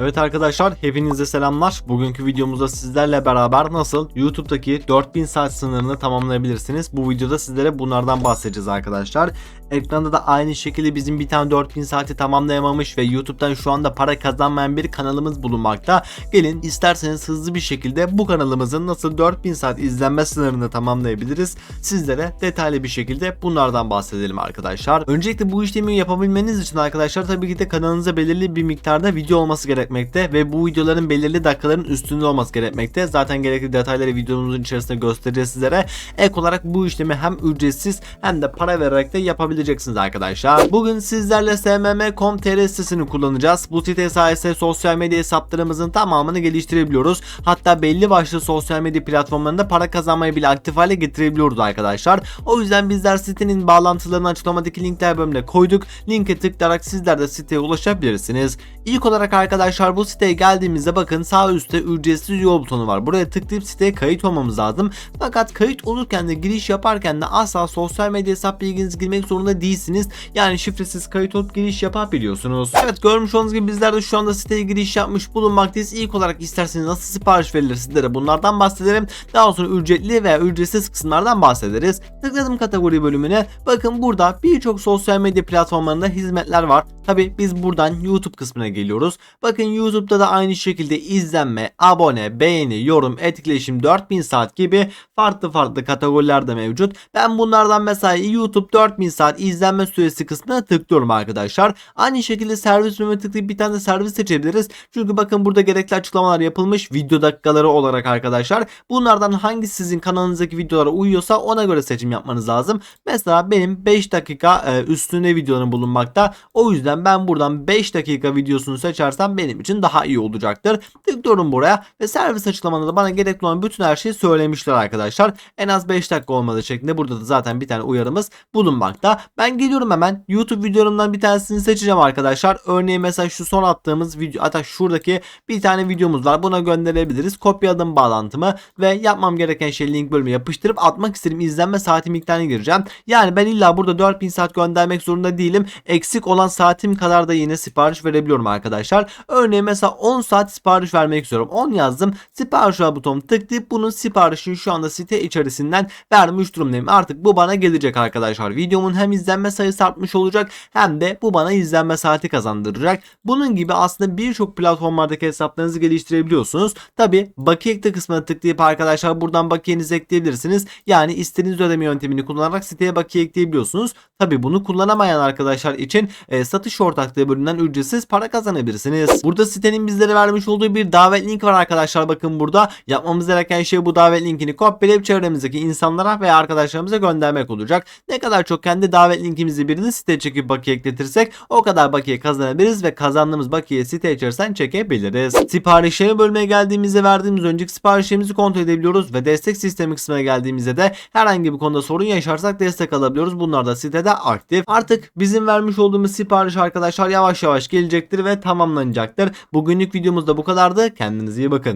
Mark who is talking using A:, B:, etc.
A: Evet arkadaşlar hepinize selamlar. Bugünkü videomuzda sizlerle beraber nasıl YouTube'daki 4000 saat sınırını tamamlayabilirsiniz. Bu videoda sizlere bunlardan bahsedeceğiz arkadaşlar. Ekranda da aynı şekilde bizim bir tane 4000 saati tamamlayamamış ve YouTube'dan şu anda para kazanmayan bir kanalımız bulunmakta. Gelin isterseniz hızlı bir şekilde bu kanalımızın nasıl 4000 saat izlenme sınırını tamamlayabiliriz. Sizlere detaylı bir şekilde bunlardan bahsedelim arkadaşlar. Öncelikle bu işlemi yapabilmeniz için arkadaşlar tabii ki de kanalınıza belirli bir miktarda video olması gerekmekte ve bu videoların belirli dakikaların üstünde olması gerekmekte. Zaten gerekli detayları videomuzun içerisinde göstereceğiz sizlere. Ek olarak bu işlemi hem ücretsiz hem de para vererek de yapabileceksiniz arkadaşlar. Bugün sizlerle smm.com.tr sitesini kullanacağız. Bu site sayesinde sosyal medya hesaplarımızın tamamını geliştirebiliyoruz. Hatta belli başlı sosyal medya platformlarında para kazanmayı bile aktif hale getirebiliyoruz arkadaşlar. O yüzden bizler sitenin bağlantılarını açıklamadaki linkler bölümüne koyduk. Linke tıklayarak sizler de siteye ulaşabilirsiniz. İlk olarak arkadaşlar bu siteye geldiğimizde bakın sağ üstte ücretsiz yol butonu var. Buraya tıklayıp siteye kayıt olmamız lazım. Fakat kayıt olurken de giriş yaparken de asla sosyal medya hesap bilginizi girmek zorunda değilsiniz. Yani şifresiz kayıt olup giriş yapabiliyorsunuz. Evet görmüş olduğunuz gibi bizler de şu anda siteye giriş yapmış bulunmaktayız. İlk olarak isterseniz nasıl sipariş verilir sizlere bunlardan bahsedelim. Daha sonra ücretli veya ücretsiz kısımlardan bahsederiz. Tıkladım kategori bölümüne. Bakın burada birçok sosyal medya platformlarında hizmetler var. Tabi biz buradan YouTube kısmına geliyoruz. Bakın YouTube'da da aynı şekilde izlenme, abone, beğeni, yorum, etkileşim 4000 saat gibi farklı farklı kategoriler de mevcut. Ben bunlardan mesela YouTube 4000 saat izlenme süresi kısmına tıklıyorum arkadaşlar. Aynı şekilde servis bölümüne tıklayıp bir tane de servis seçebiliriz. Çünkü bakın burada gerekli açıklamalar yapılmış video dakikaları olarak arkadaşlar. Bunlardan hangisi sizin kanalınızdaki videolara uyuyorsa ona göre seçim yapmanız lazım. Mesela benim 5 dakika e, üstünde videolarım bulunmakta. O yüzden ben buradan 5 dakika videosunu seçersem benim için daha iyi olacaktır. Tıklıyorum buraya ve servis açıklamanda da bana gerekli olan bütün her şeyi söylemişler arkadaşlar. En az 5 dakika olmalı şeklinde burada da zaten bir tane uyarımız bulunmakta. Ben geliyorum hemen YouTube videolarımdan bir tanesini seçeceğim arkadaşlar. Örneğin mesela şu son attığımız video hatta şuradaki bir tane videomuz var. Buna gönderebiliriz. Kopyaladım bağlantımı ve yapmam gereken şey link bölümü yapıştırıp atmak istediğim izlenme saati miktarını gireceğim. Yani ben illa burada 4000 saat göndermek zorunda değilim. Eksik olan saatim kadar da yine sipariş verebiliyorum arkadaşlar. Örneğin mesela 10 saat sipariş vermek istiyorum. 10 yazdım. Sipariş ver butonuna tıklayıp bunun siparişini şu anda site içerisinden vermiş durumdayım. Artık bu bana gelecek arkadaşlar. Videomun hem izlenme sayısı artmış olacak hem de bu bana izlenme saati kazandıracak. Bunun gibi aslında birçok platformlardaki hesaplarınızı geliştirebiliyorsunuz. Tabi bakiye ekle kısmına tıklayıp arkadaşlar buradan bakiyenizi ekleyebilirsiniz. Yani istediğiniz ödeme yöntemini kullanarak siteye bakiye ekleyebiliyorsunuz. Tabi bunu kullanamayan arkadaşlar için e, satış ortaklığı bölümünden ücretsiz para kazanabilirsiniz. Burada sitenin bizlere vermiş olduğu bir davet linki var arkadaşlar. Bakın burada yapmamız gereken şey bu davet linkini kopyalayıp çevremizdeki insanlara veya arkadaşlarımıza göndermek olacak. Ne kadar çok kendi davet linkimizi birini siteye çekip bakiye ekletirsek o kadar bakiye kazanabiliriz ve kazandığımız bakiye site içerisinden çekebiliriz. Siparişleri bölmeye geldiğimizde verdiğimiz önceki siparişlerimizi kontrol edebiliyoruz ve destek sistemi kısmına geldiğimizde de herhangi bir konuda sorun yaşarsak destek alabiliyoruz. Bunlar da sitede aktif. Artık bizim vermiş olduğumuz sipariş arkadaşlar yavaş yavaş gelecektir ve tamamlanacaktır. Bugünlük videomuz da bu kadardı. Kendinize iyi bakın.